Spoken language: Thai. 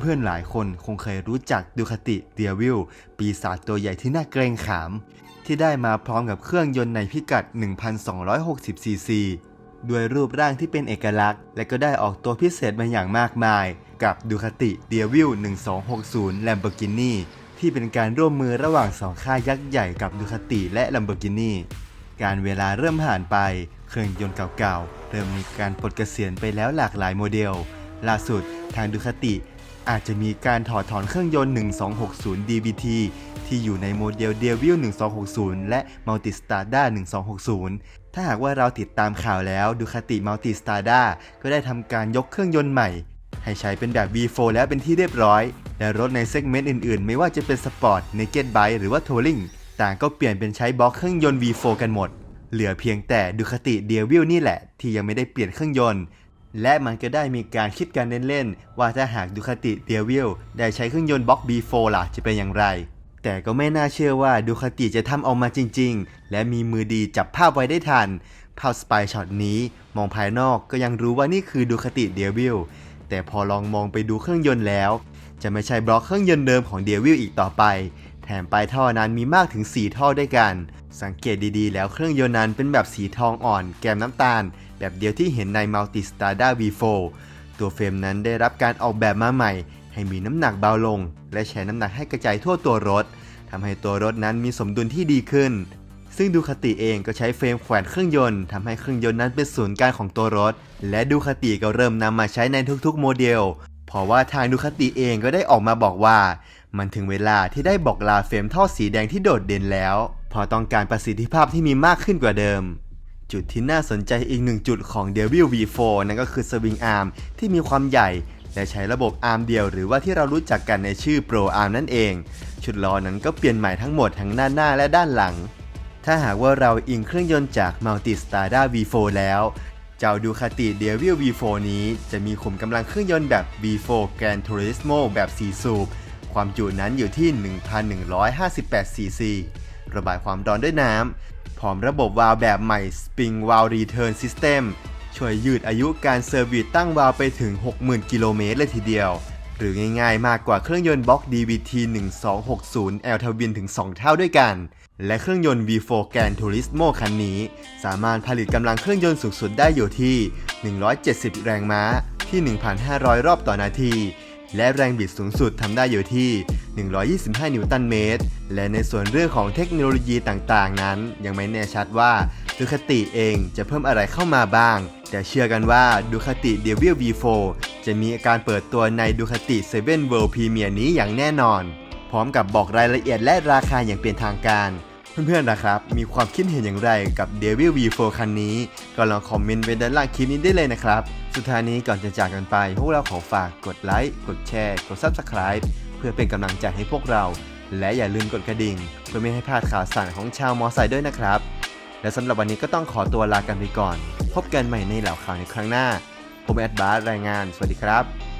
เพื่อนๆหลายคนคงเคยรู้จักดูคาติเดียวิลปีศาจตัวใหญ่ที่น่าเกรงขาม ที่ได้มาพร้อมกับเครื่องยนต์ในพิกัด 1,260 ซีซีด้วยรูปร่างที่เป็นเอกลักษณ์ และก็ได้ออกตัวพิเศษมาอย่างมากมาย กับดูคาติเดียวิล1260 Lamborghini ที่เป็นการร่วมมือระหว่างสองค่ายยักษ์ใหญ่กับดูคาติและ Lamborghini การเวลาเริ่มผ่านไป เครื่องยนต์เก่าๆ เริ่มมีการปลดเกษียณไปแล้วหลากหลายโมเดล ล่าสุดทางดูคาติ อาจจะมีการถอดถอนเครื่องยนต์ 1260 DBT ที่อยู่ในโมเดล Devil 1260 และ Multistada 1260 ถ้าหากว่าเราติดตามข่าวแล้วดูคติ Multistada ก็ได้ทำการยกเครื่องยนต์ใหม่ ให้ใช้เป็นแบบ V4 แล้วเป็นที่เรียบร้อย และรถในเซกเมนต์อื่นๆ ไม่ว่าจะเป็นสปอร์ต Naked Bike หรือว่า Touring ต่างก็เปลี่ยนเป็นใช้บล็อกเครื่องยนต์ V4 กันหมด เหลือเพียงแต่ดูคติเดียวิลนี่แหละ ที่ยังไม่ได้เปลี่ยนเครื่องยนต์ และมันก็ได้มีการคิดกันเล่นๆ ว่าถ้าหากดูคาติเดียวิลได้ใช้เครื่องยนต์บล็อก B4 ล่ะจะเป็นอย่างไร แต่ก็ไม่น่าเชื่อว่าดูคาติจะทำออกมาจริงๆ และมีมือดีจับภาพไว้ได้ทัน ภาพสปายช็อตนี้มองภายนอกก็ยังรู้ว่านี่คือดูคาติเดียวิลแต่พอลองมองไปดูเครื่องยนต์แล้ว จะไม่ใช่บล็อกเครื่องยนต์เดิมของเดียวิลอีกต่อไป แถมปลายท่อนั้นมีมากถึง 4 ท่อด้วยกัน สังเกตดีๆ แล้วเครื่องยนต์นั้นเป็นแบบสีทองอ่อนแกมน้ำตาล แบบเดียวที่เห็นใน Multistada V4 ตัวเฟรมนั้นได้รับการออกแบบมาใหม่ ให้มีน้ำหนักเบาลง และแชร์น้ำหนักให้กระจายทั่วตัวรถทำให้ตัวรถนั้นมีสมดุลที่ดีขึ้น ซึ่งดูคติเองก็ใช้เฟรมแขวนเครื่องยนต์ทำให้เครื่องยนต์นั้นเป็นศูนย์กลางของตัวรถ และดูคติก็เริ่มนำมาใช้ในทุกๆ โมเดล เพราะว่าทางดูคาติเองก็ได้ออกมาบอกว่า มันถึงเวลาที่ได้บอกลาเฟรมท่อสีแดงที่โดดเด่นแล้วเพอต้องการประสิทธิภาพที่มีมากขึ้นกว่าเดิม จุดที่น่าสนใจอีกหนึ่งจุดของ Devil V4 นั่นก็คือสวิงอาร์มที่มีความใหญ่ และใช้ระบบอาร์มเดียวหรือว่าที่เรารู้จักกันในชื่อ Pro Arm นั่นเอง ชุดล้อนั้นก็เปลี่ยนใหม่ทั้งหมดทั้งด้านหน้าและด้านหลังถ้าหากว่าเราอิงเครื่องยนต์จาก Multistada V4 แล้ว เจ้าดูคาติ Devil V4 นี้จะมีขุมกำลังเครื่องยนต์แบบ V4 Gran Turismo แบบ 4 สูบ ความจุนั้นอยู่ที่ 1,158 cc ระบายความร้อนด้วยน้ำ พร้อมระบบวาล์วแบบใหม่ Spring Valve Return System ช่วยยืดอายุการเซอร์วิสตั้งวาล์วไปถึง 60,000 กิโลเมตรเลยทีเดียว หรือง่ายๆมากกว่าเครื่องยนต์บล็อก DVT 1260 L Twin ถึง 2 เท่าด้วยกัน และเครื่องยนต์ V4 Gran Turismo คันนี้ สามารถผลิตกำลังเครื่องยนต์สูงสุดได้อยู่ที่ 170 แรงม้าที่ 1,500 รอบต่อนาที และแรงบิดสูงสุดทำได้อยู่ที่ 125 นิวตันเมตร และในส่วนเรื่องของเทคโนโลยีต่างๆ นั้น ยังไม่แน่ชัดว่าดูคาติเองจะเพิ่มอะไรเข้ามาบ้าง แต่เชื่อกันว่าดูคาติ Devil V4 จะมีการเปิดตัวในดูคาติ7 World Premier นี้อย่างแน่นอน พร้อมกับบอกรายละเอียดและราคาอย่างเป็นทางการ เพื่อนๆนะครับ มีความคิดเห็นอย่างไรกับ Devil V4 คันนี้ ก็ลองคอมเมนต์ไว้ด้านล่างคลิปนี้ได้เลยนะครับ สุดท้ายนี้ก่อนจะจากกันไป พวกเราขอฝากกดไลค์ กดแชร์ กด Subscribe เพื่อเป็นกำลังใจให้พวกเรา และอย่าลืมกดกระดิ่ง เพื่อไม่ให้พลาดข่าวสารของชาวมอไซค์ด้วยนะครับ และสำหรับวันนี้ก็ต้องขอตัวลากันไปก่อน พบกันใหม่ในเหล่าข่าวในครั้งหน้า ผมแอดบาร์รายงาน สวัสดีครับ